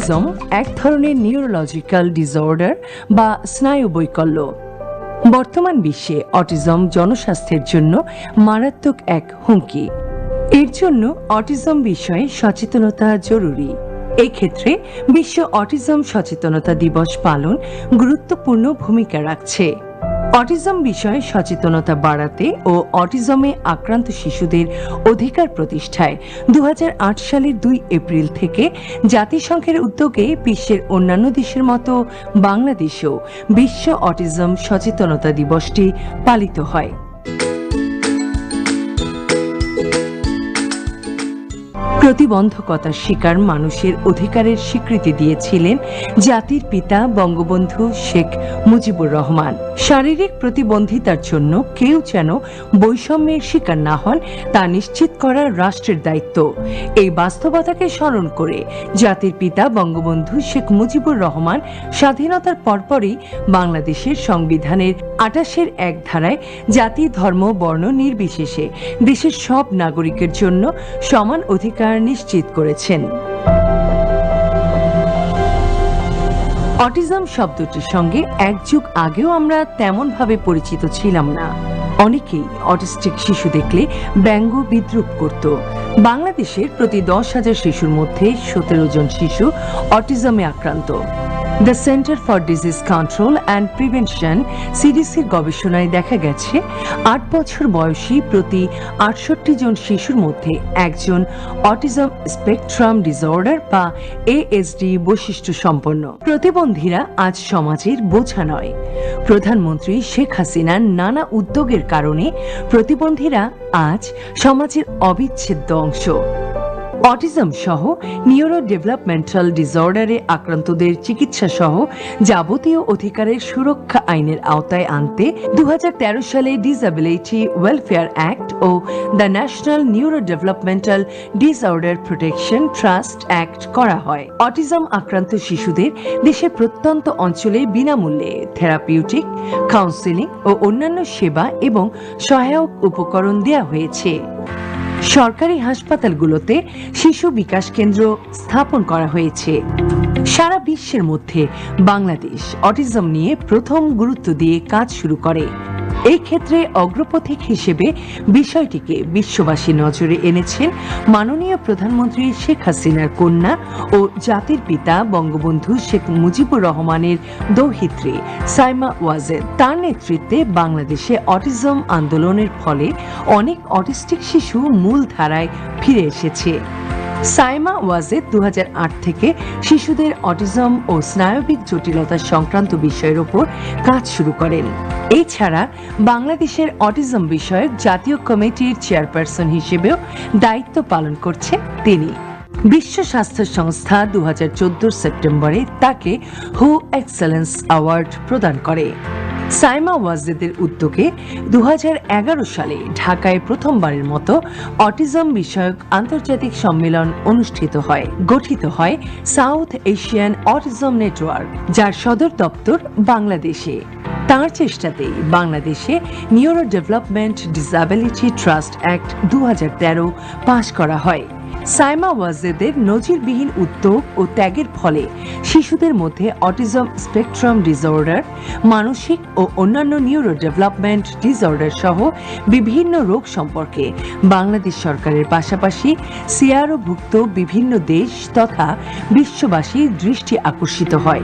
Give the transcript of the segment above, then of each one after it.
Autism এক ধরনের neurological disorder বা স্নায়ু বৈকল্য বর্তমান বিশ্বে অটিজম জনস্বাস্থ্যের জন্য মারাত্মক এক হুমকি। এর জন্য অটিজম বিষয়ে সচেতনতা জরুরি। এই ক্ষেত্রে বিশ্ব অটিজম সচেতনতা দিবস পালন গুরুত্বপূর্ণ ভূমিকা রাখছে। অটিজম বিষয়ে সচেতনতা বাড়াতে ও অটিজমে আক্রান্ত শিশুদের অধিকার প্রতিষ্ঠায় দু হাজার আট সালের দুই এপ্রিল থেকে জাতিসংঘের উদ্যোগে বিশ্বের অন্যান্য দেশের মতো বাংলাদেশেও বিশ্ব অটিজম সচেতনতা দিবসটি পালিত হয়। প্রতিবন্ধকতার শিকার মানুষের অধিকারের স্বীকৃতি দিয়েছিলেন জাতির পিতা বঙ্গবন্ধু শেখ মুজিবুর রহমান। শারীরিক প্রতিবন্ধিতার জন্য কেউ যেন বৈষম্যের শিকার না হন, তা নিশ্চিত করা রাষ্ট্রের দায়িত্ব। এই বাস্তবতাকে স্মরণ করে জাতির পিতা বঙ্গবন্ধু শেখ মুজিবুর রহমান স্বাধীনতার পরপরই বাংলাদেশের সংবিধানের আটাশের এক ধারায় জাতি, ধর্ম, বর্ণ নির্বিশেষে দেশের সব নাগরিকের জন্য সমান অধিকার নিশ্চিত করেছেন। অটিজম শব্দটির সঙ্গে এক যুগ আগেও আমরা তেমনভাবে পরিচিত ছিলাম না। অনেকেই অটিস্টিক শিশু দেখলে ব্যঙ্গ বিদ্রুপ করত। বাংলাদেশের প্রতি দশ হাজার শিশুর মধ্যে সতেরো জন শিশু অটিজমে আক্রান্ত। The centre for disease control and prevention সিডিসির গবেষণায় দেখা গেছে, আট বছর বয়সী প্রতি আটষট্টি জন শিশুর মধ্যে একজন অটিজম স্পেকট্রাম ডিসঅর্ডার বা এএসডি বৈশিষ্ট্য সম্পন্ন। প্রতিবন্ধীরা আজ সমাজের বোঝা নয়। প্রধানমন্ত্রী শেখ হাসিনার নানা উদ্যোগের কারণে প্রতিবন্ধীরা আজ সমাজের অবিচ্ছেদ্য অংশ। অটিজম সহ নিউরো ডেভেলপমেন্টাল ডিসঅর্ডারে আক্রান্তদের চিকিৎসা সহ যাবতীয় অধিকারের সুরক্ষা আইনের আওতায় আনতে দু হাজার তেরো সালে disability welfare act O the national neuro developmental disorder protection trust act করা হয়। অটিজম আক্রান্ত শিশুদের দেশের প্রত্যন্ত অঞ্চলে বিনামূল্যে থেরাপিউটিক, কাউন্সেলিং ও অন্যান্য সেবা এবং সহায়ক উপকরণ দেওয়া হয়েছে। সরকারি হাসপাতালগুলোতে শিশু বিকাশ কেন্দ্র স্থাপন করা হয়েছে। সারা বিশ্বের মধ্যে বাংলাদেশ অটিজম নিয়ে প্রথম গুরুত্ব দিয়ে কাজ শুরু করে। এই ক্ষেত্রে অগ্রপথিক হিসেবে বিষয়টিকে বিশ্ববাসী নজরে এনেছেন মাননীয় প্রধানমন্ত্রী শেখ হাসিনার কন্যা ও জাতির পিতা বঙ্গবন্ধু শেখ মুজিবুর রহমানের দৌহিত্রী সাইমা ওয়াজেদ। তার নেতৃত্বে বাংলাদেশে অটিজম আন্দোলনের ফলে অনেক অটিস্টিক শিশু মূল ধারায় ফিরে এসেছে। সাইমা ওয়াজেদ দু থেকে শিশুদের অটিজম ও স্নায়বিক জটিলতা সংক্রান্ত বিষয়ের ওপর কাজ শুরু করেন। এছাড়া বাংলাদেশের অটিজম বিষয়ক জাতীয় কমিটির চেয়ারপারসন হিসেবেও দায়িত্ব পালন করছেন তিনি। বিশ্ব স্বাস্থ্য সংস্থা দু সেপ্টেম্বরে তাকে হু এক্সেলেন্স অ্যাওয়ার্ড প্রদান করে। সাইমা ওয়াজেদের উদ্যোগে দু হাজার এগারো সালে ঢাকায় প্রথমবারের মতো অটিজম বিষয়ক আন্তর্জাতিক সম্মেলন অনুষ্ঠিত হয়। গঠিত হয় সাউথ এশিয়ান অটিজম নেটওয়ার্ক, যার সদর দপ্তর বাংলাদেশে। তার চেষ্টাতেই বাংলাদেশে neuro development disability trust act দু হাজার তেরো পাশ করা হয়। সাইমা ওয়াজেদের নজিরবিহীন উদ্যোগ ও ত্যাগের ফলে শিশুদের মধ্যে অটিজম স্পেকট্রাম ডিসঅর্ডার, মানসিক ও অন্যান্য নিউরো ডেভেলপমেন্ট ডিসঅর্ডার সহ বিভিন্ন রোগ সম্পর্কে বাংলাদেশ সরকারের পাশাপাশি সিআরওভুক্ত বিভিন্ন দেশ তথা বিশ্ববাসীর দৃষ্টি আকর্ষিত হয়।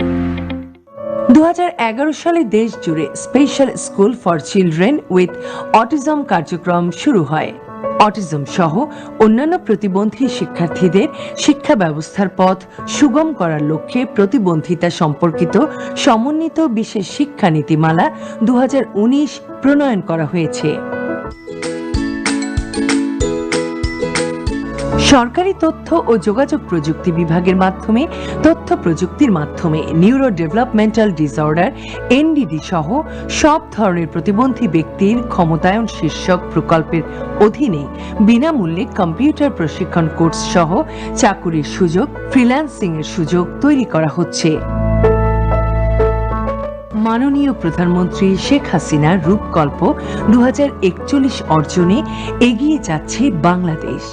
দু হাজার এগারো সালে দেশ জুড়ে special school for children with autism কার্যক্রম শুরু হয়। অটিজম সহ অন্যান্য প্রতিবন্ধী শিক্ষার্থীদের শিক্ষা ব্যবস্থার পথ সুগম করার লক্ষ্যে প্রতিবন্ধিতা সম্পর্কিত সমন্বিত বিশেষ শিক্ষা নীতিমালা দু হাজার উনিশ প্রণয়ন করা হয়েছে। সরকারি তথ্য ও যোগাযোগ প্রযুক্তি বিভাগের মাধ্যমে, তথ্য প্রযুক্তির মাধ্যমে নিউরো ডেভেলপমেন্টাল ডিসঅর্ডার এনডিডি সহ সব ধরনের প্রতিবন্ধী ব্যক্তির ক্ষমতায়ন শীর্ষক প্রকল্পের অধীনে বিনামূল্যে কম্পিউটার প্রশিক্ষণ কোর্স সহ চাকুরির সুযোগ ফ্রিল্যান্সিং এর সুযোগ তৈরি করা হচ্ছে। মাননীয় প্রধানমন্ত্রী শেখ হাসিনার রূপকল্প দু হাজার একচল্লিশ অর্জনে এগিয়ে যাচ্ছে বাংলাদেশ।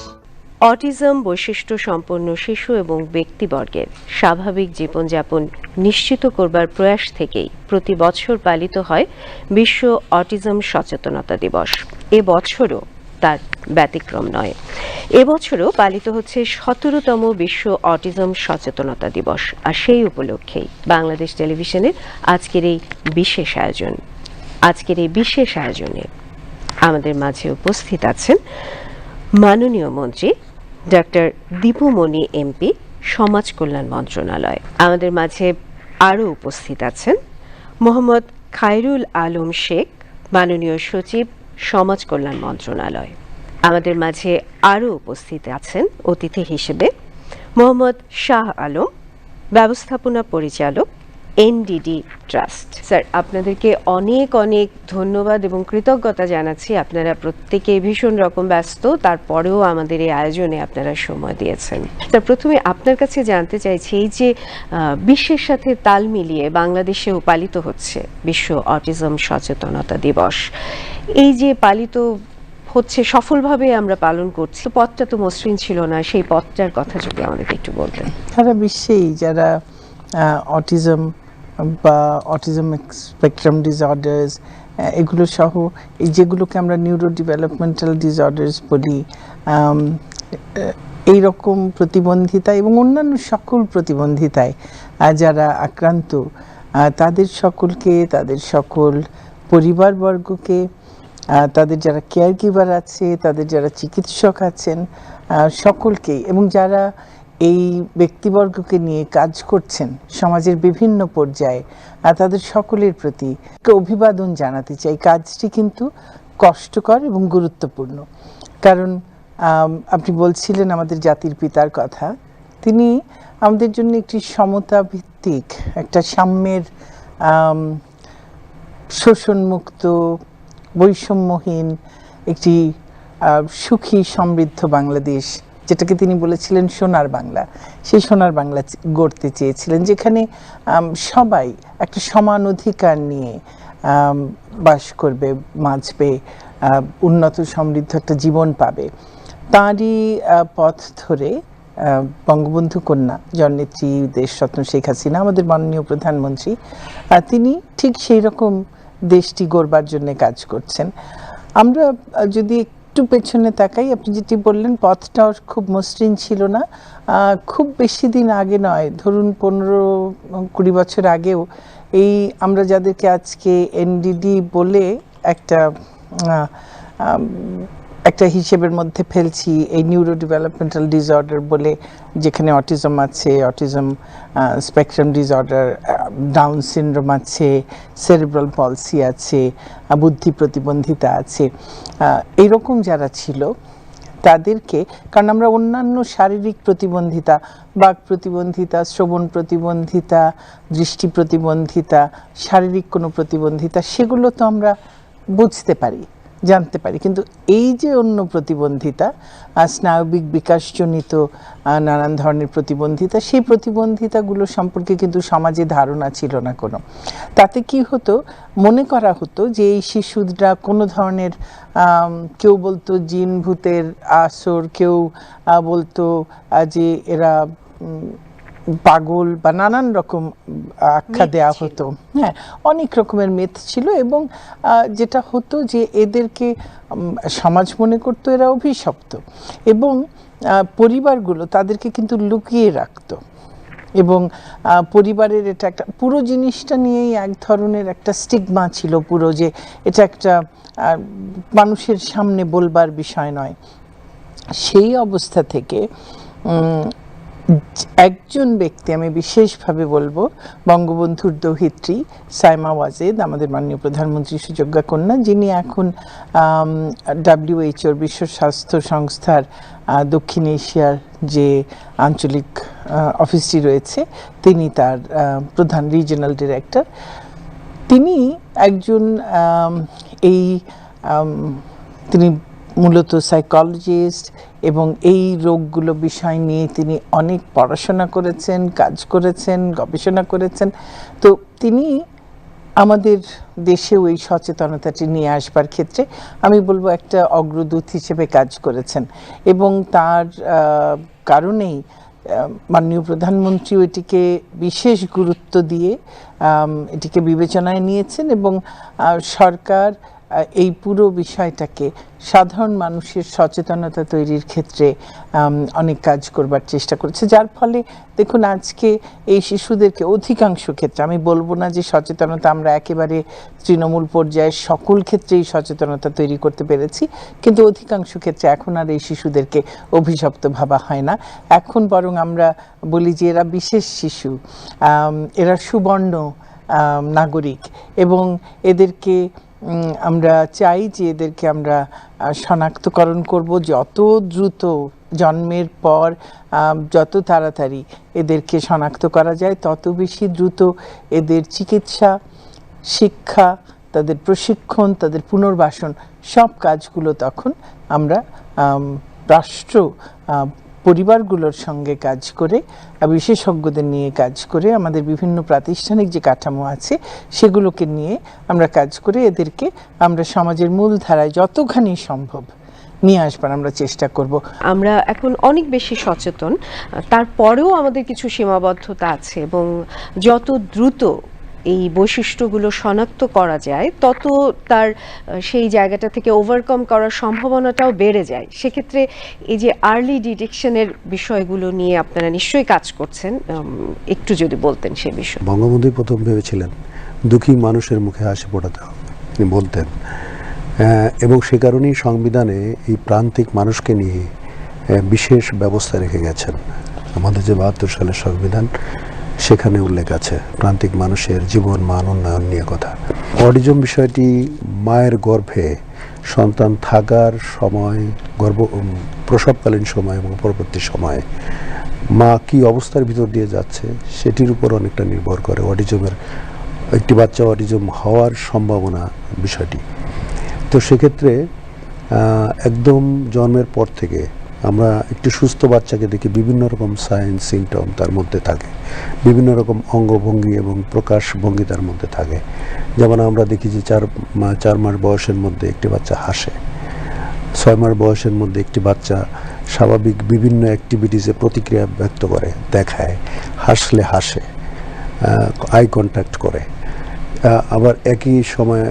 অটিজম বৈশিষ্ট্য সম্পন্ন শিশু এবং ব্যক্তিবর্গের স্বাভাবিক জীবনযাপন নিশ্চিত করবার প্রয়াস থেকেই প্রতি বছর পালিত হয় বিশ্ব অটিজম সচেতনতা দিবস। এ বছরও তার ব্যতিক্রম নয়। এবছরও পালিত হচ্ছে সতেরোতম বিশ্ব অটিজম সচেতনতা দিবস। আর সেই উপলক্ষেই বাংলাদেশ টেলিভিশনের আজকের এই বিশেষ আয়োজন। আজকের এই বিশেষ আয়োজনে আমাদের মাঝে উপস্থিত আছেন মাননীয় মন্ত্রী ডক্টর দীপুমণি এমপি, সমাজ কল্যাণ মন্ত্রণালয়। আমাদের মাঝে আরও উপস্থিত আছেন মোহাম্মদ খায়রুল আলম শেখ, মাননীয় সচিব, সমাজ কল্যাণ মন্ত্রণালয়। আমাদের মাঝে আরও উপস্থিত আছেন অতিথি হিসেবে মোহাম্মদ শাহ আলম, ব্যবস্থাপনা পরিচালক এনডিডি ট্রাস্ট স্যার আপনাদেরকে অনেক অনেক ধন্যবাদ এবং কৃতজ্ঞতা জানাচ্ছি। আপনারা প্রত্যেকে ভীষণ রকম ব্যস্ত, তারপরেও আমাদের এই আয়োজনে আপনারা সময় দিয়েছেন। স্যার প্রথমে আপনার কাছে জানতে চাইছি, এই যে বিশ্বের সাথে তাল মিলিয়ে বাংলাদেশেও পালিত হচ্ছে বিশ্ব অটিজম সচেতনতা দিবস। এই যে, পালিত হচ্ছে, সফলভাবে আমরা পালন করছি পথটা তো মসৃণ ছিল না, সেই পথটার কথা যদি আমাদেরকে একটু বলতেন। সারা বিশ্বেই যারা অটিজম বা অটিজম স্পেকট্রাম ডিসঅর্ডার্স এগুলো সহ এই যেগুলোকে আমরা নিউরো ডেভেলপমেন্টাল ডিসঅর্ডার্স বলি এই রকম প্রতিবন্ধিতা এবং অন্যান্য সকল প্রতিবন্ধিতায় যারা আক্রান্ত তাদের সকলকে, তাদের সকল পরিবারবর্গকে তাদের যারা কেয়ার গিভার আছে, তাদের যারা চিকিৎসক আছেন সকলকেই এবং যারা এই ব্যক্তিবর্গকে নিয়ে কাজ করছেন সমাজের বিভিন্ন পর্যায়ে আর তাদের সকলের প্রতি অভিবাদন জানাতে চাই। কাজটি কিন্তু কষ্টকর এবং গুরুত্বপূর্ণ। কারণ আপনি বলছিলেন আমাদের জাতির পিতার কথা। তিনি আমাদের জন্য একটি সমতা ভিত্তিক একটা সাম্যের শোষণমুক্ত, বৈষম্যহীন, একটি সুখী সমৃদ্ধ বাংলাদেশ যেটাকে তিনি বলেছিলেন সোনার বাংলা। সেই সোনার বাংলা গড়তে চেয়েছিলেন, যেখানে সবাই একটা সমান অধিকার নিয়ে বাস করবে বাঁচবে উন্নত সমৃদ্ধ একটা জীবন পাবে। তাঁরই পথ ধরে বঙ্গবন্ধু কন্যা, জননেত্রী দেশরত্ন শেখ হাসিনা, আমাদের মাননীয় প্রধানমন্ত্রী তিনি ঠিক সেই রকম দেশটি গড়বার জন্য কাজ করছেন। আমরা যদি একটু পেছনে তাকাই। আপনি যেটি বললেন পথটাও খুব মসৃণ ছিল না। খুব বেশি দিন আগে নয়, ধরুন পনেরো, কুড়ি বছর আগেও এই আমরা যাদেরকে আজকে এনডিডি বলে একটা একটা হিসেবের মধ্যে ফেলছি এই নিউরো ডেভেলপমেন্টাল ডিসঅর্ডার বলে যেখানে অটিজম আছে autism spectrum disorder down syndrome আছে সেরিব্রাল পলসি আছে বুদ্ধি প্রতিবন্ধিতা আছে। আহ, এইরকম যারা ছিল তাদেরকে কারণ আমরা অন্যান্য শারীরিক প্রতিবন্ধিতা বাক প্রতিবন্ধিতা শ্রবণ প্রতিবন্ধিতা দৃষ্টি প্রতিবন্ধিতা শারীরিক কোনো প্রতিবন্ধিতা সেগুলো তো আমরা বুঝতে পারি। জানতে পারি। কিন্তু এই যে অন্য প্রতিবন্ধিতা স্নায়বিক বিকাশজনিত নানান ধরনের প্রতিবন্ধিতা, সেই প্রতিবন্ধিতাগুলো সম্পর্কে কিন্তু সমাজে ধারণা ছিল না কোনো। তাতে কি হতো? মনে করা হতো যে এই শিশুরা কোনো ধরনের কেউ বলতো জিন ভূতের আসর, কেউ বলতো যে এরা পাগল বা নানান রকম আখ্যা দেওয়া হতো। হ্যাঁ অনেক রকমের মেথ ছিল এবং যেটা হতো যে এদেরকে সমাজ মনে করতো এরা অভিশপ্ত এবং পরিবারগুলো তাদেরকে কিন্তু লুকিয়ে রাখতো এবং পরিবারের এটা একটা পুরো জিনিসটা নিয়েই এক ধরনের একটা স্টিগমা ছিল পুরো যে এটা একটা মানুষের সামনে বলবার বিষয় নয়। সেই অবস্থা থেকে একজন ব্যক্তি, আমি বিশেষভাবে বলব, বঙ্গবন্ধুর দৌহিত্রী সাইমা ওয়াজেদ, আমাদের মাননীয় প্রধানমন্ত্রী সুযোগ্যা কন্যা, যিনি এখন ডাব্লিউএইচওর বিশ্ব স্বাস্থ্য সংস্থার দক্ষিণ এশিয়ার যে আঞ্চলিক অফিসটি রয়েছে, তিনি তার প্রধান রিজিওনাল ডিরেক্টর। তিনি একজন এই তিনি মূলত সাইকোলজিস্ট এবং এই রোগগুলো বিষয় নিয়ে তিনি অনেক পড়াশোনা করেছেন, কাজ করেছেন, গবেষণা করেছেন। তো তিনি আমাদের দেশেও এই সচেতনতাটি নিয়ে আসবার ক্ষেত্রে আমি বলব একটা অগ্রদূত হিসেবে কাজ করেছেন এবং তার কারণেই মাননীয় প্রধানমন্ত্রী এটিকে বিশেষ গুরুত্ব দিয়ে এটিকে বিবেচনায় নিয়েছেন এবং সরকার এই পুরো বিষয়টাকে সাধারণ মানুষের সচেতনতা তৈরির ক্ষেত্রে অনেক কাজ করবার চেষ্টা করেছে। যার ফলে দেখুন, আজকে এই শিশুদেরকে অধিকাংশ ক্ষেত্রে, আমি বলব না যে সচেতনতা আমরা একেবারে তৃণমূল পর্যায়ে সকল ক্ষেত্রেই সচেতনতা তৈরি করতে পেরেছি, কিন্তু অধিকাংশ ক্ষেত্রে এখন আর এই শিশুদেরকে অভিশপ্ত ভাবা হয় না। এখন বরং আমরা বলি যে এরা বিশেষ শিশু এরা সুবর্ণ নাগরিক এবং এদেরকে আমরা চাই যে এদেরকে আমরা শনাক্তকরণ করব যত দ্রুত জন্মের পর যত তাড়াতাড়ি এদেরকে শনাক্ত করা যায়, তত বেশি দ্রুত এদের চিকিৎসা, শিক্ষা, তাদের প্রশিক্ষণ, তাদের পুনর্বাসন সব কাজগুলো তখন আমরা রাষ্ট্র পরিবারগুলোর সঙ্গে কাজ করে বিশেষজ্ঞদের নিয়ে কাজ করে আমাদের বিভিন্ন প্রাতিষ্ঠানিক যে কাঠামো আছে সেগুলোকে নিয়ে আমরা কাজ করে এদেরকে আমরা সমাজের মূল ধারায় যতখানি সম্ভব নিয়ে আসবার আমরা চেষ্টা করব। আমরা এখন অনেক বেশি সচেতন, তারপরেও আমাদের কিছু সীমাবদ্ধতা আছে এবং যত দ্রুত এই বৈশিষ্ট্যগুলো শনাক্ত করা যায়, তত তার সেই জায়গাটা থেকে ওভারকাম করার সম্ভাবনাটাও বেড়ে যায়। সেক্ষেত্রে এই যে আর্লি ডিটেকশনের বিষয়গুলো নিয়ে আপনারা নিশ্চয়ই কাজ করছেন একটু যদি বলতেন সে বিষয়ে। বঙ্গবন্ধু প্রথম ভেবেছিলেন, দুঃখী মানুষের মুখে হাসি ফোটাতে হবে, তিনি বলতেন। এবং সে কারণেই সংবিধানে এই প্রান্তিক মানুষকে নিয়ে বিশেষ ব্যবস্থা রেখে গেছেন। আমাদের যে বাহাত্তর সালের সংবিধান সেখানে উল্লেখ আছে, প্রান্তিক মানুষের জীবন মান উন্নয়ন নিয়ে কথা। অটিজম বিষয়টি মায়ের গর্ভে সন্তান থাকার সময়, গর্ভ প্রসবকালীন সময় এবং পরবর্তী সময়ে মা কি অবস্থার ভিতর দিয়ে যাচ্ছে সেটির উপর অনেকটা নির্ভর করে। অটিজমের একটি বাচ্চা অটিজম হওয়ার সম্ভাবনা বিষয়টি। তো সেক্ষেত্রে একদম জন্মের পর থেকে আমরা একটি সুস্থ বাচ্চাকে দেখি বিভিন্ন রকম সাইন সিমটম তার মধ্যে থাকে, বিভিন্ন রকম অঙ্গভঙ্গি এবং প্রকাশ ভঙ্গি তার মধ্যে থাকে। যেমন আমরা দেখি যে চার চার মাস বয়সের মধ্যে একটি বাচ্চা হাসে, ছয় মাস বয়সের মধ্যে একটি বাচ্চা স্বাভাবিক বিভিন্ন অ্যাক্টিভিটিসে প্রতিক্রিয়া ব্যক্ত করে, দেখায়, হাসলে হাসে আই কন্ট্যাক্ট করে। আবার একই সময়,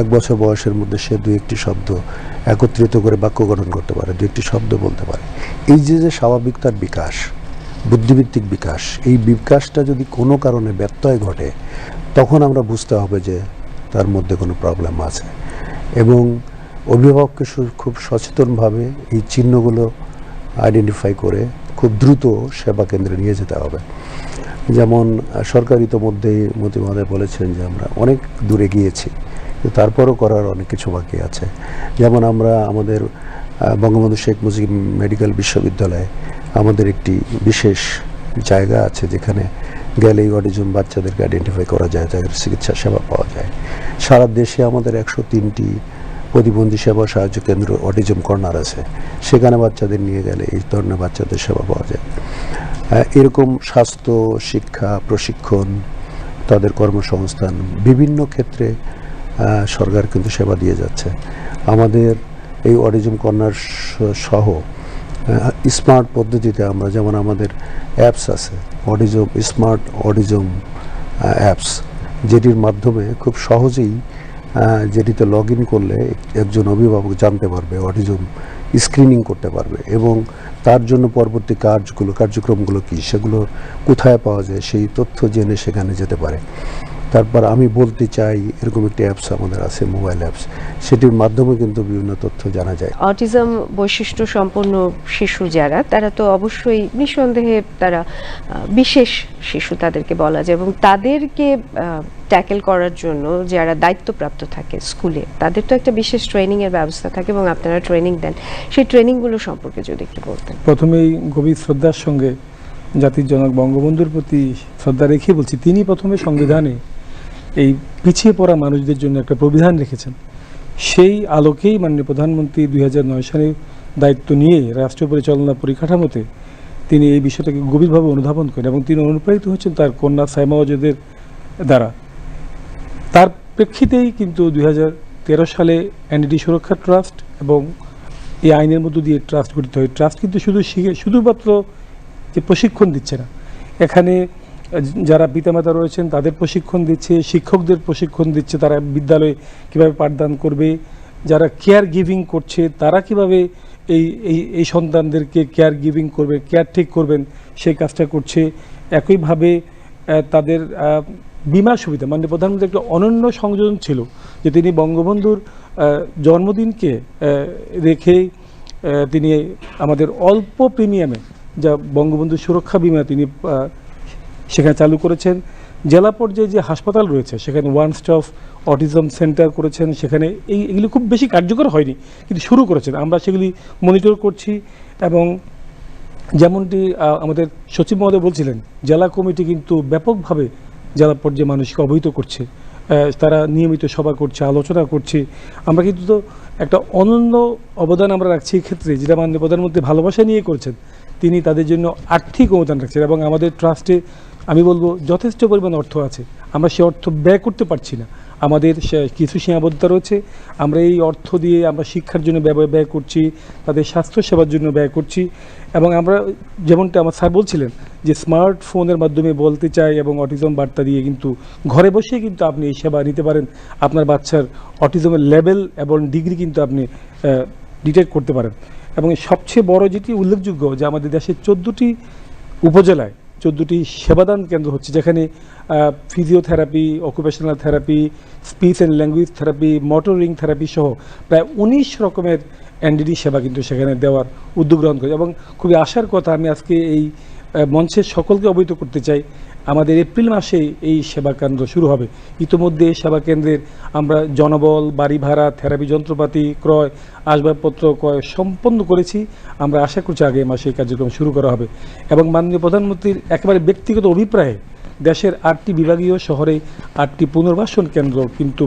এক বছর বয়সের মধ্যে সে দু একটি শব্দ একত্রিত করে বাক্য গঠন করতে পারে দু একটি শব্দ বলতে পারে। এই যে যে স্বাভাবিক তার বিকাশ বুদ্ধিভিত্তিক বিকাশ, এই বিকাশটা যদি কোনো কারণে ব্যত্যয় ঘটে, তখন আমরা বুঝতে হবে যে তার মধ্যে কোনো প্রবলেম আছে। এবং অভিভাবককে খুব সচেতনভাবে এই চিহ্নগুলো আইডেন্টিফাই করে খুব দ্রুত সেবা কেন্দ্রে নিয়ে যেতে হবে। যেমন সরকার ইতোমধ্যেই মতি মহোদয় বলেছেন যে আমরা অনেক দূরে গিয়েছি তারপরও করার অনেক কিছু বাকি আছে। যেমন আমরা আমাদের বঙ্গবন্ধু শেখ মুজিব মেডিকেল বিশ্ববিদ্যালয়ে আমাদের একটি বিশেষ জায়গা আছে যেখানে গেলেই অটিজম বাচ্চাদেরকে আইডেন্টিফাই করা যায়, তাদের চিকিৎসা সেবা পাওয়া যায়। সারা দেশে আমাদের একশো তিনটি প্রতিবন্ধী সেবা সাহায্য কেন্দ্র, অটিজম কর্নার আছে। সেখানে বাচ্চাদের নিয়ে গেলে এই ধরনের বাচ্চাদের সেবা পাওয়া যায়। এরকম স্বাস্থ্য, শিক্ষা, প্রশিক্ষণ, তাদের কর্মসংস্থান, বিভিন্ন ক্ষেত্রে সরকার কিন্তু সেবা দিয়ে যাচ্ছে। আমাদের এই অটিজম কর্নার সহ স্মার্ট পদ্ধতিতে আমরা, যেমন আমাদের অ্যাপস আছে অডিজম স্মার্ট অডিজম অ্যাপস, যেটির মাধ্যমে খুব সহজেই যেটিতে লগ ইন করলে একজন অভিভাবক জানতে পারবে অটিজম স্ক্রিনিং করতে পারবে এবং তার জন্য পরবর্তী কাজগুলো কার্যক্রমগুলো কী? সেগুলো কোথায় পাওয়া যায়? সেই তথ্য জেনে সেখানে যেতে পারে। তারপর আমি বলতে চাই এরকম একটি অ্যাপস আমাদের আছে মোবাইল অ্যাপস সেটির মাধ্যমে কিন্তু বিভিন্ন তথ্য জানা যায়। অটিজম বৈশিষ্ট্য সম্পন্ন শিশু যারা তারা তো অবশ্যই নিঃসন্দেহে তারা বিশেষ শিশু তাদেরকে বলা যায় এবং তাদেরকে ট্যাকেল করার জন্য যারা দায়িত্বপ্রাপ্ত থাকে স্কুলে তাদের তো একটা বিশেষ ট্রেনিং এর ব্যবস্থা থাকে এবং আপনারা ট্রেনিং দেন। সেই ট্রেনিংগুলো সম্পর্কে যদি একটু বলতেন। প্রথমেই গভীর শ্রদ্ধার সঙ্গে জাতির জনক বঙ্গবন্ধুর প্রতি শ্রদ্ধা রেখে বলছি তিনি প্রথমে সংবিধানে এই পিছিয়ে পড়া মানুষদের জন্য একটা প্রবিধান রেখেছেন। সেই আলোকেই মাননীয় প্রধানমন্ত্রী দুই সালে দায়িত্ব নিয়ে রাষ্ট্র পরিচালনা পরিকাঠামোতে তিনি এই বিষয়টাকে গভীরভাবে অনুধাবন করেন এবং তিনি অনুপ্রাণিত হচ্ছেন তার কন্যা সাইমা দ্বারা। তার প্রেক্ষিতেই কিন্তু দুই হাজার তেরো সালে এনডিটি সুরক্ষা ট্রাস্ট এবং এই আইনের মধ্য দিয়ে ট্রাস্ট গঠিত হয়। ট্রাস্ট কিন্তু শুধু শিখে- শুধুমাত্র যে প্রশিক্ষণ দিচ্ছে না। এখানে যারা পিতামাতা রয়েছেন, তাদের প্রশিক্ষণ দিচ্ছে, শিক্ষকদের প্রশিক্ষণ দিচ্ছে, তারা বিদ্যালয়ে কীভাবে পাঠদান করবে, যারা কেয়ার গিভিং করছে, তারা কীভাবে এই এই এই সন্তানদেরকে কেয়ার গিভিং করবে কেয়ার ঠিক করবেন, সেই কাজটা করছে। একইভাবে তাদের বিমা সুবিধা মানে প্রধানমন্ত্রী একটা অনন্য সংযোজন ছিল, যে তিনি বঙ্গবন্ধুর জন্মদিনকে রেখে তিনি আমাদের অল্প প্রিমিয়ামে, যা বঙ্গবন্ধু সুরক্ষা বিমা তিনি সেখানে চালু করেছেন। জেলা পর্যায়ে যে হাসপাতাল রয়েছে, সেখানে ওয়ান স্টপ অটিজম সেন্টার করেছেন। সেখানে এই, এগুলি খুব বেশি কার্যকর হয়নি, কিন্তু শুরু করেছেন। আমরা সেগুলি মনিটর করছি এবং যেমনটি আমাদের সচিব মহোদয় বলছিলেন, জেলা কমিটি কিন্তু ব্যাপকভাবে জেলা পর্যায়ে মানুষকে অবহিত করছে। তারা নিয়মিত সভা করছে, আলোচনা করছে। আমরা কিন্তু তো একটা অনন্য অবদান আমরা রাখছি ক্ষেত্রে, যেটা মাননীয় প্রধানমন্ত্রী ভালোবাসা নিয়ে করছেন। তিনি তাদের জন্য আর্থিক অবদান রাখছেন এবং আমাদের ট্রাস্টে আমি বলব, যথেষ্ট পরিমাণ অর্থ আছে। আমরা সে অর্থ ব্যয় করতে পারছি না। আমাদের কিছু সীমাবদ্ধতা রয়েছে। আমরা এই অর্থ দিয়ে আমরা শিক্ষার জন্য ব্যয় ব্যয় করছি, তাদের স্বাস্থ্য সেবার জন্য ব্যয় করছি এবং আমরা যেমনটা আমার স্যার বলছিলেন যে স্মার্টফোনের মাধ্যমে বলতে চাই এবং অটিজম বার্তা দিয়ে কিন্তু ঘরে বসেই কিন্তু আপনি এই সেবা নিতে পারেন। আপনার বাচ্চার অটিজমের লেভেল এবং ডিগ্রি কিন্তু আপনি ডিটেক্ট করতে পারেন। এবং সবচেয়ে বড় যেটি উল্লেখযোগ্য যে আমাদের দেশের চোদ্দোটি উপজেলায় চোদ্দোটি সেবাদান কেন্দ্র হচ্ছে, যেখানে physiotherapy occupational therapy speech and language therapy motoring therapy সহ প্রায় উনিশ রকমের এনডিডি সেবা কিন্তু সেখানে দেওয়ার উদ্যোগ গ্রহণ করে এবং খুবই আশার কথা আমি আজকে এই মঞ্চে মঞ্চের সকলকে অবহিত করতে চাই। আমাদের এপ্রিল মাসে এই সেবা কেন্দ্র শুরু হবে। ইতিমধ্যে সেবা কেন্দ্রের আমরা জনবল, বাড়ি ভাড়া, থেরাপি যন্ত্রপাতি, ক্রয়, আসবাবপত্র ক্রয় সম্পন্ন করেছি। আমরা আশা করছি আগে মাসে এই কার্যক্রম শুরু করা হবে। এবং মাননীয় প্রধানমন্ত্রীর একেবারে ব্যক্তিগত অভিপ্রায়ে দেশের আটটি বিভাগীয় শহরে আটটি পুনর্বাসন কেন্দ্র কিন্তু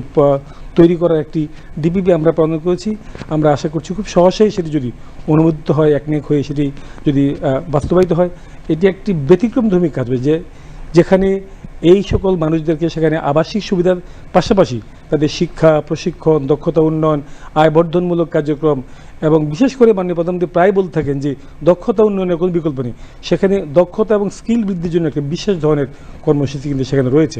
তৈরি করার একটি ডিপিপি আমরা প্রণয়ন করেছি। আমরা আশা করছি খুব সহসাই সেটি যদি অনুমোদিত হয়, একনেক হয়ে সেটি যদি বাস্তবায়িত হয়, এটি একটি ব্যতিক্রমধর্মী কাজ। হবে যে যেখানে এই সকল মানুষদেরকে সেখানে আবাসিক সুবিধার পাশাপাশি তাদের শিক্ষা, প্রশিক্ষণ, দক্ষতা উন্নয়ন, আয় বর্ধনমূলক কার্যক্রম এবং বিশেষ করে মাননীয় প্রধানমন্ত্রী প্রায় বলতে থাকেন যে দক্ষতা উন্নয়নের কোনো বিকল্প নেই। সেখানে দক্ষতা এবং স্কিল বৃদ্ধির জন্য একটা বিশেষ ধরনের কর্মসূচি কিন্তু সেখানে রয়েছে।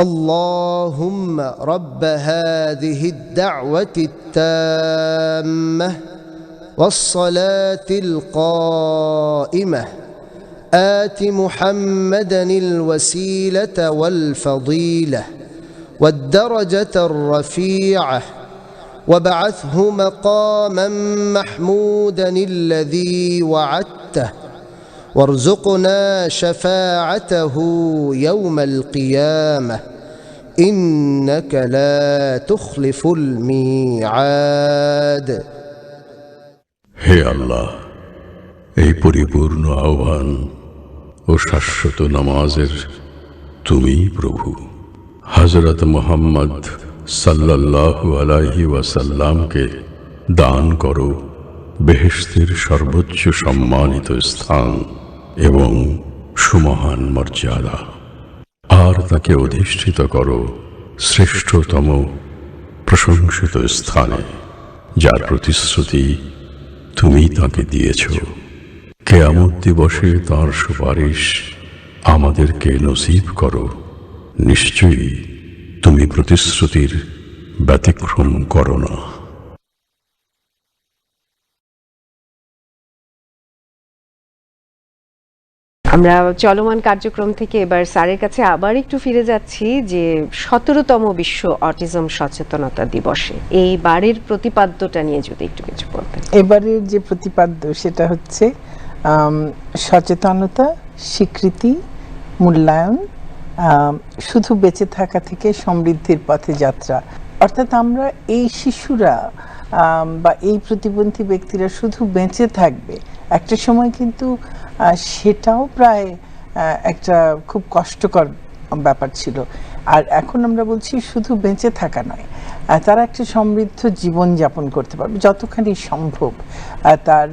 اللهم رب هذه الدعوة التامة والصلاة القائمة. آت محمدا الوسيلة والفضيلة والدرجة الرفيعة وابعثه مقاما محمودا الذي وعدته. وارزقنا شفاعته يوم القيامة. انك لا تخلف الميعاد হে আল্লাহ এই পরিপূর্ণ আহ্বান ও শাশ্বত নামাজের তুমিই প্রভু হজরত মোহাম্মদ সাল্লাল্লাহু আলাইহি ওয়াসাল্লামকে দান করো বেহেশতের সর্বোচ্চ সম্মানিত স্থান এবং সুমহান মর্যাদা আর তাকে অধিষ্ঠিত করো শ্রেষ্ঠতম প্রশংসিত স্থানে, যার প্রতিশ্রুতি তুমি তাকে দিয়েছ। কেয়ামত দিবসে তার সুপারিশ আমাদেরকে নসিব করো। নিশ্চয়ই তুমি প্রতিশ্রুতির ব্যতিক্রম করো না। আমরা চলমান কার্যক্রম থেকে এবার স্যারের কাছে আবার একটু ফিরে যাচ্ছি, যে সতেরোতম বিশ্ব অটিজম সচেতনতা দিবসে। এই বারের প্রতিপাদ্যটা নিয়ে যদি একটু কিছু বলতেন। এবারের যে প্রতিপাদ্য, সেটা হচ্ছে সচেতনতা, স্বীকৃতি, মূল্যায়ন শুধু বেঁচে থাকা থেকে সমৃদ্ধির পথে যাত্রা। অর্থাৎ আমরা এই শিশুরা বা এই প্রতিবন্ধী ব্যক্তিরা শুধু বেঁচে থাকবে। একটা সময় কিন্তু সেটাও প্রায় একটা খুব কষ্টকর ব্যাপার ছিল। আর এখন আমরা বলছি শুধু বেঁচে থাকা নয় তারা একটা সমৃদ্ধ জীবন যাপন করতে পারবে, যতখানি সম্ভব। তার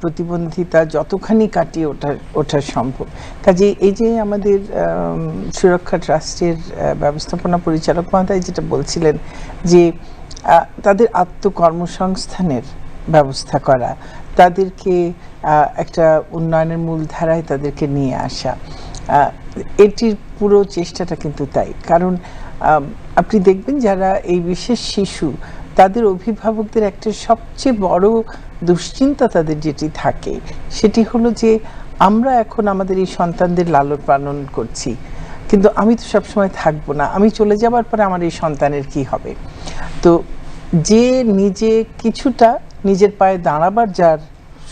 প্রতিবন্ধিতা যতখানি কাটিয়ে ওঠা ওঠা সম্ভব। কাজে এই যে আমাদের সুরক্ষা ট্রাস্টের ব্যবস্থাপনা পরিচালক মহোদয় যেটা বলছিলেন যে তাদের আত্মকর্মসংস্থানের ব্যবস্থা করা তাদেরকে একটা উন্নয়নের মূল ধারায় তাদেরকে নিয়ে আসা। এটির পুরো চেষ্টাটা কিন্তু তাই। কারণ আপনি দেখবেন যারা এই বিশেষ শিশু, তাদের অভিভাবকদের একটা সবচেয়ে বড় দুশ্চিন্তা তাদের যেটি থাকে, সেটি হলো যে, আমরা এখন আমাদের এই সন্তানদের লালন পালন করছি। কিন্তু আমি তো সবসময় থাকব না, আমি চলে যাবার পরে আমার এই সন্তানের কি হবে? তো, যে নিজে কিছুটা নিজের পায়ে দাঁড়াবার যার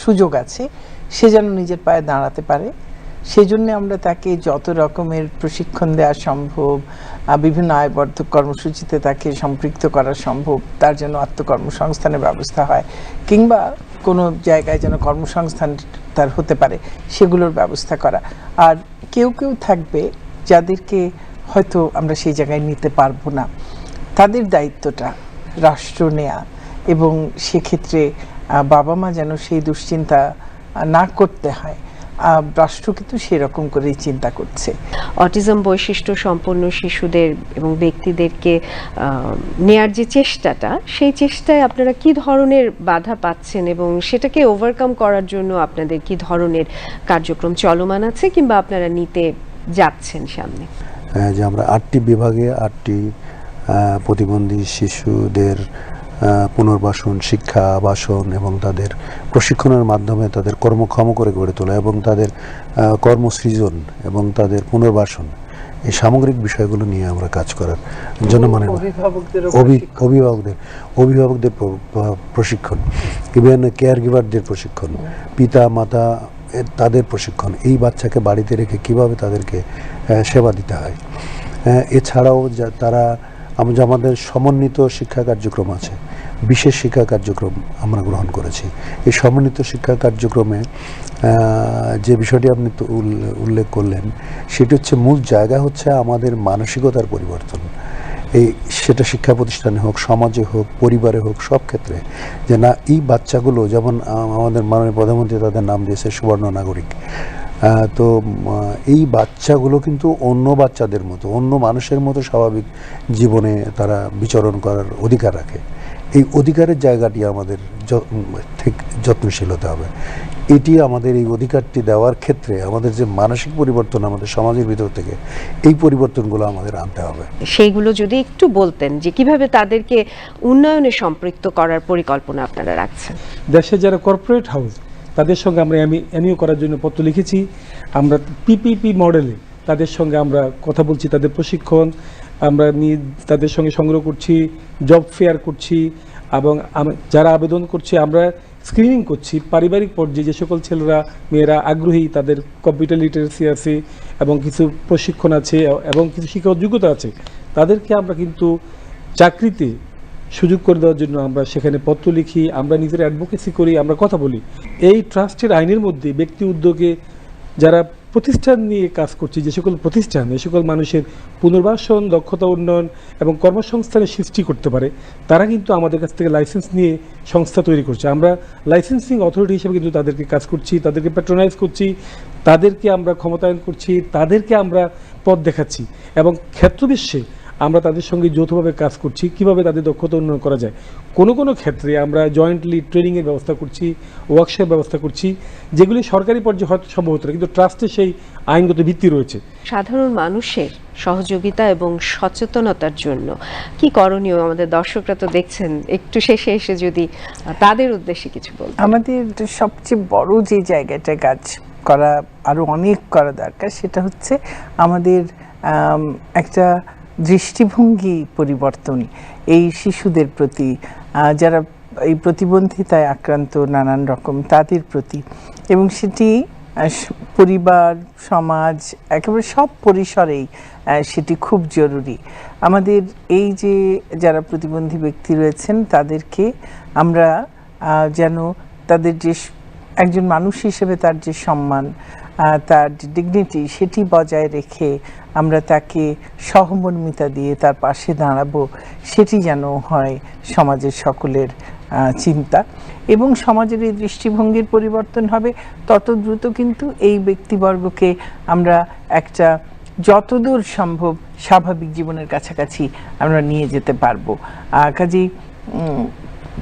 সুযোগ আছে, সে যেন নিজের পায়ে দাঁড়াতে পারে। সেজন্য আমরা তাকে যত রকমের প্রশিক্ষণ দেওয়া সম্ভব বিভিন্ন আয়বর্ধক কর্মসূচিতে তাকে সম্পৃক্ত করা সম্ভব, তার জন্য আত্মকর্মসংস্থানের ব্যবস্থা হয়, কিংবা কোনো জায়গায় যেন কর্মসংস্থান তার হতে পারে, সেগুলোর ব্যবস্থা করা। আর কেউ কেউ থাকবে যাদেরকে হয়তো আমরা সেই জায়গায় নিতে পারব না। তাদের দায়িত্বটা রাষ্ট্র নেয়া। এবং সেক্ষেত্রে বাবা মা যেন সেই দুশ্চিন্তা না করতে হয়। রাষ্ট্র কিন্তু সেরকম করেই চিন্তা করছে। অটিজম বৈশিষ্ট্য সম্পন্ন শিশুদের এবং ব্যক্তিদেরকে নেয়ার যে চেষ্টাটা সেই চেষ্টায় আপনারা কি ধরনের বাধা পাচ্ছেন এবং সেটাকে ওভারকাম করার জন্য আপনাদের কি ধরনের কার্যক্রম চলমান আছে কিংবা আপনারা নিতে যাচ্ছেন সামনে? যে আমরা আটটি বিভাগে আটটি প্রতিবন্ধী শিশুদের পুনর্বাসন শিক্ষা আবাসন এবং তাদের প্রশিক্ষণের মাধ্যমে তাদের কর্মক্ষম করে গড়ে তোলা এবং তাদের কর্মসৃজন এবং তাদের পুনর্বাসন এই সামগ্রিক বিষয়গুলো নিয়ে আমরা কাজ করার জন্য মানে অভিভাবকদের অভিভাবকদের প্র- প্র- প্রশিক্ষণ ইভেন কেয়ার গিভারদের প্রশিক্ষণ পিতা মাতা তাদের প্রশিক্ষণ এই বাচ্চাকে বাড়িতে রেখে কীভাবে তাদেরকে সেবা দিতে হয়। এছাড়াও যা তারা আম- যে আমাদের সমন্বিত শিক্ষা কার্যক্রম আছে। বিশেষ শিক্ষা কার্যক্রম আমরা গ্রহণ করেছি। এই সমন্বিত শিক্ষা কার্যক্রমে যে বিষয়টি আপনি উল্লেখ করলেন, সেটি হচ্ছে মূল জায়গা হচ্ছে আমাদের মানসিকতার পরিবর্তন। এই সেটা শিক্ষা প্রতিষ্ঠানে হোক, সমাজে হোক, পরিবারে হোক, সব ক্ষেত্রে যে না, এই বাচ্চাগুলো, যেমন আমাদের মাননীয় প্রধানমন্ত্রী তাদের নাম দিয়েছে, সুবর্ণ নাগরিক। তো এই বাচ্চাগুলো কিন্তু অন্য বাচ্চাদের মতো অন্য মানুষের মতো স্বাভাবিক জীবনে তারা বিচরণ করার অধিকার রাখে। এই অধিকারের জায়গাটি আমাদের ঠিক যত্নশীল হতে হবে। এটি আমাদের এই অধিকারটি দেওয়ার ক্ষেত্রে আমাদের যে মানসিক পরিবর্তন আমাদের সমাজের ভিতর থেকে এই পরিবর্তনগুলো আমাদের আনতে হবে। সেইগুলো যদি একটু বলতেন যে কীভাবে তাদেরকে উন্নয়নে সম্পৃক্ত করার পরিকল্পনা আপনারা রাখছেন। দেশে যারা কর্পোরেট হাউস তাদের সঙ্গে আমরা এমি এমইও করার জন্য পত্র লিখেছি। আমরা পিপিপি মডেলে তাদের সঙ্গে আমরা কথা বলছি, তাদের প্রশিক্ষণ। আমরা নিয়ে তাদের সঙ্গে সংগ্রহ করছি জব ফেয়ার করছি এবং যারা আবেদন করছে, আমরা স্ক্রিনিং করছি। পারিবারিক পর্যায়ে যে সকল ছেলেরা, মেয়েরা আগ্রহী, তাদের কম্পিউটার লিটারেসি আছে এবং কিছু প্রশিক্ষণ আছে এবং কিছু শিক্ষাগত যোগ্যতা আছে। তাদেরকে আমরা কিন্তু চাকরিতে সুযোগ করে দেওয়ার জন্য আমরা সেখানে পত্র লিখি, আমরা নিজের অ্যাডভোকেসি করি, আমরা কথা বলি। এই ট্রাস্টের আইনের মধ্যে ব্যক্তি উদ্যোগে যারা প্রতিষ্ঠান নিয়ে কাজ করছে, যে সকল প্রতিষ্ঠান এ সকল মানুষের পুনর্বাসন, দক্ষতা উন্নয়ন এবং কর্মসংস্থানের সৃষ্টি করতে পারে, তারা কিন্তু আমাদের কাছ থেকে লাইসেন্স নিয়ে সংস্থা তৈরি করছে। আমরা লাইসেন্সিং অথরিটি হিসেবে কিন্তু তাদেরকে কাজ করছি, তাদেরকে প্যাট্রোনাইজ করছি, তাদেরকে আমরা ক্ষমতায়ন করছি, তাদেরকে আমরা পথ দেখাচ্ছি এবং ক্ষেত্রবিশ্বে আমরা তাদের সঙ্গে যৌথভাবে কাজ করছি কীভাবে তাদের দক্ষতা উন্নয়ন করা যায়। কোনো কোনো ক্ষেত্রে আমরা জয়েন্টলি ট্রেনিংয়ের ব্যবস্থা করছি ওয়ার্কশপ ব্যবস্থা করছি যেগুলি সরকারি পর্যায়ে হয়তো সম্ভব হতো কিন্তু ট্রাস্টে সেই আইনগত ভিত্তি রয়েছে। সাধারণ মানুষের সহযোগিতা এবং সচেতনতার জন্য কি করণীয় আমাদের দর্শকরা তো দেখছেন একটু শেষে এসে যদি তাদের উদ্দেশ্যে কিছু বল আমাদের সবচেয়ে বড় যে জায়গাটা কাজ করা আরও অনেক করা দরকার সেটা হচ্ছে আমাদের একটা দৃষ্টিভঙ্গি পরিবর্তন এই শিশুদের প্রতি যারা এই প্রতিবন্ধিতায় আক্রান্ত নানান রকম, তাদের প্রতি। এবং সেটি পরিবার, সমাজ, একেবারে সব পরিসরেই সেটি খুব জরুরি। আমাদের এই যে যারা প্রতিবন্ধী ব্যক্তি রয়েছেন, তাদেরকে আমরা যেন তাদের যে একজন মানুষ হিসেবে তার যে সম্মান তার ডিগনিটি সেটি বজায় রেখে আমরা তাকে সহমর্মিতা দিয়ে তার পাশে দাঁড়াবো, সেটি যেন হয় সমাজের সকলের চিন্তা। এবং সমাজের এই দৃষ্টিভঙ্গির পরিবর্তন হবে, তত দ্রুত কিন্তু এই ব্যক্তিবর্গকে আমরা একটা যতদূর সম্ভব স্বাভাবিক জীবনের কাছাকাছি আমরা নিয়ে যেতে পারব। কাজেই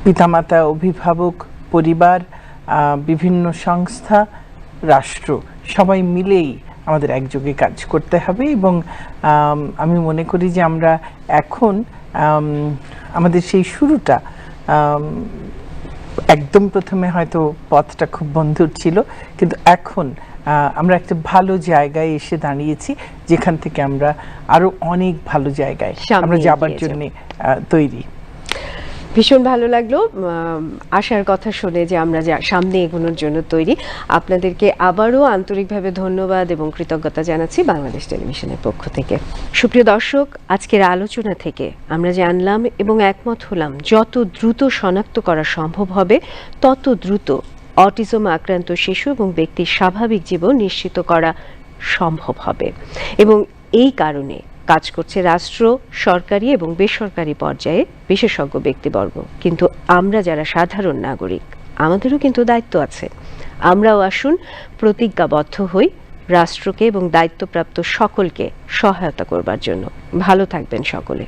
পিতামাতা, অভিভাবক, পরিবার বিভিন্ন সংস্থা, রাষ্ট্র সবাই মিলেই আমাদের একযোগে কাজ করতে হবে এবং আমি মনে করি যে আমরা এখন আমাদের সেই শুরুটা একদম প্রথমে হয়তো পথটা খুব বন্ধুর ছিল কিন্তু এখন আমরা একটা ভালো জায়গায় এসে দাঁড়িয়েছি যেখান থেকে আমরা আরও অনেক ভালো জায়গায় আমরা যাবার জন্য তৈরি। ভীষণ ভালো লাগল। আশার কথা শুনে যে আমরা যা সামনে এগোনোর জন্য তৈরি। আপনাদেরকে আবারও আন্তরিকভাবে ধন্যবাদ এবং কৃতজ্ঞতা জানাচ্ছি বাংলাদেশ টেলিভিশনের পক্ষ থেকে। সুপ্রিয় দর্শক, আজকের আলোচনা থেকে আমরা জানলাম এবং একমত হলাম, যত দ্রুত শনাক্ত করা সম্ভব হবে, তত দ্রুত অটিজম আক্রান্ত শিশু এবং ব্যক্তির স্বাভাবিক জীবন নিশ্চিত করা সম্ভব হবে। এবং এই কারণে কাজ করছে রাষ্ট্র, সরকারি এবং বেসরকারি পর্যায়ে বিশেষজ্ঞ ব্যক্তিবর্গ। কিন্তু আমরা যারা সাধারণ নাগরিক, আমাদেরও কিন্তু দায়িত্ব আছে। আমরাও আসুন, প্রতিজ্ঞাবদ্ধ হই রাষ্ট্রকে এবং দায়িত্বপ্রাপ্ত সকলকে সহায়তা করবার জন্য। ভালো থাকবেন সকলে।